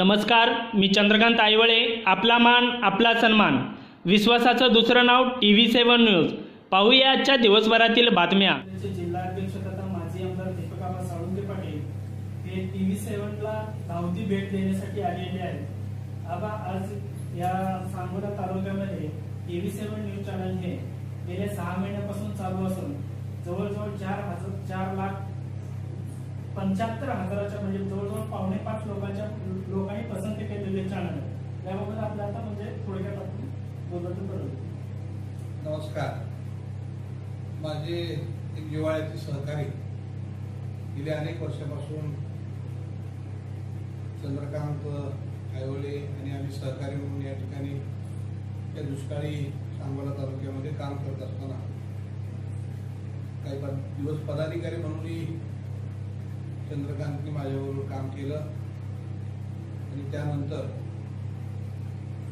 नमस्कार मी चंद्रकांत आयवळे आपला मान आपला सन्मान. विश्वासाचं दुसरं नाव टी व्ही सेवन न्यूज. पाहूया आजच्या दिवसभरातील बातम्या. राज्याचे जिल्हाध्यक्ष तथा माजी आमदार दीपक आबा साळुंके पाटील हे टीव्ही सेव्हनला धावती भेट देण्यासाठी आलेले आहेत. आबा आज या सांगोला तालुक्यामध्ये टीव्ही सेवन न्यूज चॅनल हे गेल्या सहा महिन्यापासून चालू असून जवळजवळ चार हजार चार लाख पंच्याहत्तर हजाराच्या म्हणजे जवळजवळ पावणे पाच लोकांच्या लोकांनी पसंती केलेले चॅनल आहे त्याबाबत आपल्या आता म्हणजे थोडक्यात आपण बोलत करू नमस्कार. माझे एक जिवाळ्याचे सहकारी गेल्या अनेक वर्षापासून चंद्रकांत आयवळे आणि आम्ही सहकारी म्हणून या ठिकाणी त्या दुष्काळी सांगोला तालुक्यामध्ये काम करत असताना काही पद- दिवस पदाधिकारी म्हणूनही चंद्रकांतनी माझ्याबरोबर काम केलं. आणि त्यानंतर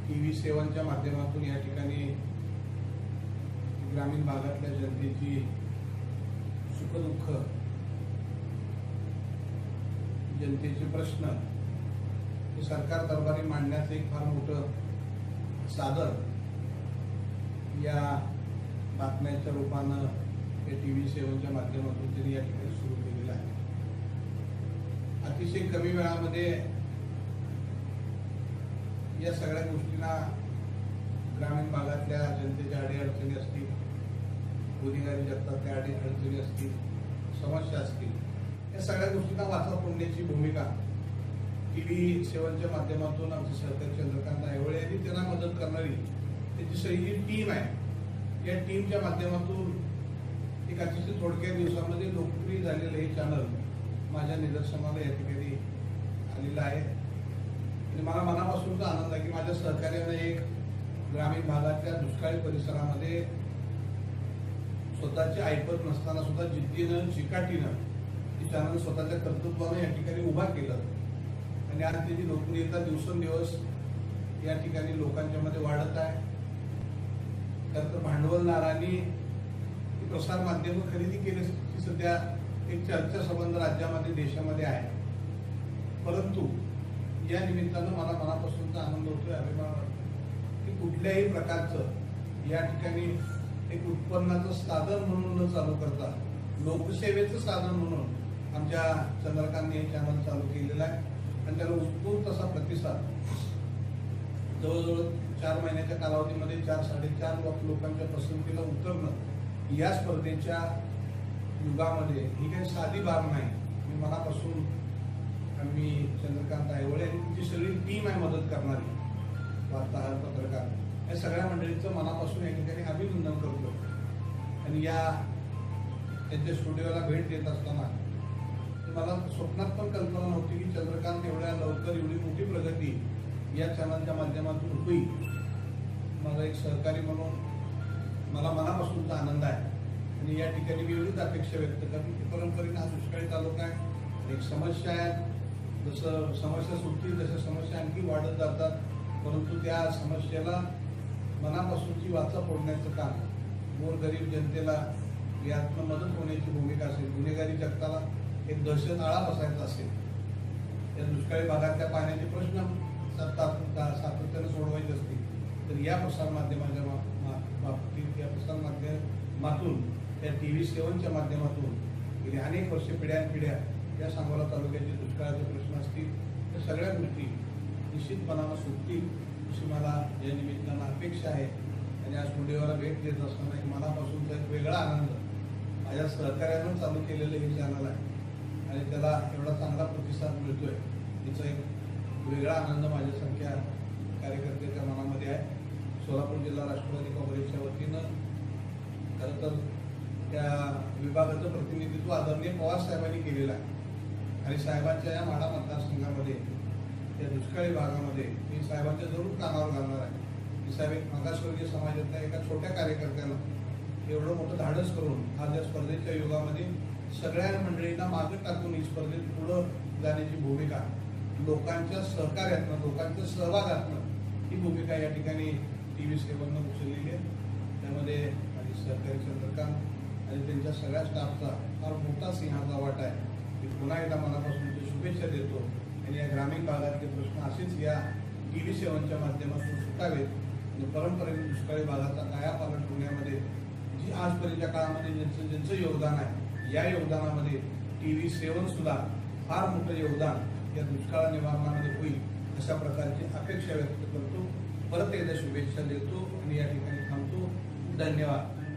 टी व्ही सेवांच्या माध्यमातून या ठिकाणी ग्रामीण भागातल्या जनतेची सुखदुःख जनतेचे प्रश्न हे सरकार दरबारी मांडण्याचं एक फार मोठं साधन या बातम्यांच्या रूपानं या टी व्ही सेवनच्या माध्यमातून त्यांनी या ठिकाणी सुरू केलं. अतिशय कमी वेळामध्ये या सगळ्या गोष्टींना ग्रामीण भागातल्या जनतेच्या अडीअडचणी असतील गुन्हेगारी जगतातल्या अडी अडचणी असतील समस्या असतील या सगळ्या गोष्टींना वाचा फोडण्याची भूमिका टी व्ही सेवनच्या माध्यमातून आमचे सहकारी चंद्रकांत आयवळे यांनी त्यांना मदत करणारी त्यांची सगळी जी टीम आहे. या टीमच्या माध्यमातून एक अतिशय थोडक्या दिवसामध्ये लोकप्रिय झालेलं हे चॅनल माझ्या निदर्शनाला या ठिकाणी आलेलं आहे. आणि मला मनापासूनचा आनंद आहे की माझ्या सहकार्याने एक ग्रामीण भागातल्या दुष्काळी परिसरामध्ये स्वतःची ऐपत नसताना सुद्धा जिद्दीनं चिकाटीनं हे स्वतःच्या कर्तृत्वानं या ठिकाणी उभा केलं. आणि आज त्याची लोकप्रियता दिवसेंदिवस या ठिकाणी लोकांच्या मध्ये वाढत आहे. खरं तर भांडवलदारांनी प्रसार माध्यम खरेदी केल्याची सध्या एक चर्चा संबंध राज्यामध्ये देशामध्ये आहे. परंतु या निमित्तानं मला मनापासूनचा आनंद होतोय अभिमान वाटतो की कुठल्याही प्रकारचं या ठिकाणी एक उत्पन्नाचं साधन म्हणून न चालू करता लोकसेवेचं साधन म्हणून आमच्या चंद्रकांत हे चॅनल चालू केलेलं आहे. आणि त्याला उत्स्फूर्त असा प्रतिसाद. जवळजवळ चार महिन्याच्या कालावधीमध्ये चार साडेचार लाख लोकांच्या पसंतीला उतरणं या स्पर्धेच्या युगामध्ये. ही काही साधी बाब नाही. मी मनापासून आम्ही चंद्रकांत आयवळे आणि तुमची सगळी टीम आहे मदत करणारी. वार्ताहर पत्रकार. या सगळ्या मंडळींचं मनापासून या ठिकाणी अभिनंदन करतो आणि या त्यांच्या स्टुडिओला भेट देत असताना मला स्वप्नात पण कल्पना नव्हती की चंद्रकांत एवढ्या लवकर एवढी मोठी प्रगती या चॅनलच्या माध्यमातून होईल. माझा एक सहकारी म्हणून मला मनापासूनचा आनंद आहे. आणि या ठिकाणी मी एवढीच अपेक्षा व्यक्त करतो की परंपरेने हा दुष्काळी तालुका आहे. एक समस्या आहे. जसं समस्या सुटतील तशा समस्या आणखी वाढत जातात. परंतु त्या समस्येला मनापासूनची वाचा फोडण्याचं काम गोरगरीब जनतेला यातनं मदत होण्याची भूमिका असेल गुन्हेगारी जगताला एक दहशत आळा बसायचा असेल या दुष्काळी भागातल्या पाण्याचे प्रश्न सतत सातत्यानं सोडवायचे असतील तर या प्रसार माध्यमाच्या बाबतीत या प्रसार माध्यमातून त्या टी व्ही सेवनच्या माध्यमातून गेली अनेक वर्षे पिढ्यानपिढ्या या सांगोला तालुक्याचे दुष्काळाचे प्रश्न असतील त्या सगळ्या गोष्टी निश्चितपणानं सुटतील अशी मला या निमित्तानं अपेक्षा आहे. आणि या स्टुडिओला भेट देत असताना एक मनापासूनचा एक वेगळा आनंद माझ्या सहकार्यानं चालू केलेलं हे चॅनल आहे. आणि त्याला एवढा चांगला प्रतिसाद मिळतोय. याचा एक वेगळा आनंद माझ्यासारख्या कार्यकर्त्याच्या मनामध्ये आहे. सोलापूर जिल्हा राष्ट्रवादी काँग्रेसच्या वतीनं खरं तर विभागाचं प्रतिनिधित्व आदरणीय पवार साहेबांनी केलेलं आहे. आणि साहेबांच्या या माडा मतदारसंघामध्ये या दुष्काळी भागामध्ये मी साहेबांच्या जरूर कामावर घालणार आहे. की साहेब एक मागासवर्गीय समाजातल्या एका छोट्या कार्यकर्त्याला एवढं मोठं धाडस करून आज या स्पर्धेच्या युगामध्ये सगळ्या मंडळींना मागे टाकून ही स्पर्धेत पुढं जाण्याची भूमिका लोकांच्या सहकार्यातनं लोकांच्या सहभागातनं ही भूमिका या ठिकाणी टी व्ही सेवननं उचललेली आहे. त्यामध्ये माझे सहकारी चंद्रकांत आणि त्यांच्या सगळ्या स्टाफचा फार मोठा सिंहाचा वाटा आहे. मी पुन्हा एकदा मनापासून ते शुभेच्छा देतो. आणि या ग्रामीण भागातले प्रश्न असेच या टी व्ही सेवांच्या माध्यमातून सुटावेत. आणि परंपरेने दुष्काळी भागाचा कायापालट होण्यामध्ये जी आजपर्यंतच्या काळामध्ये ज्यांचं ज्यांचं योगदान आहे या योगदानामध्ये टी व्ही सेवनसुद्धा फार मोठं योगदान या दुष्काळ निवारणामध्ये होईल अशा प्रकारची अपेक्षा व्यक्त करतो. परत एकदा शुभेच्छा देतो आणि या ठिकाणी थांबतो. धन्यवाद.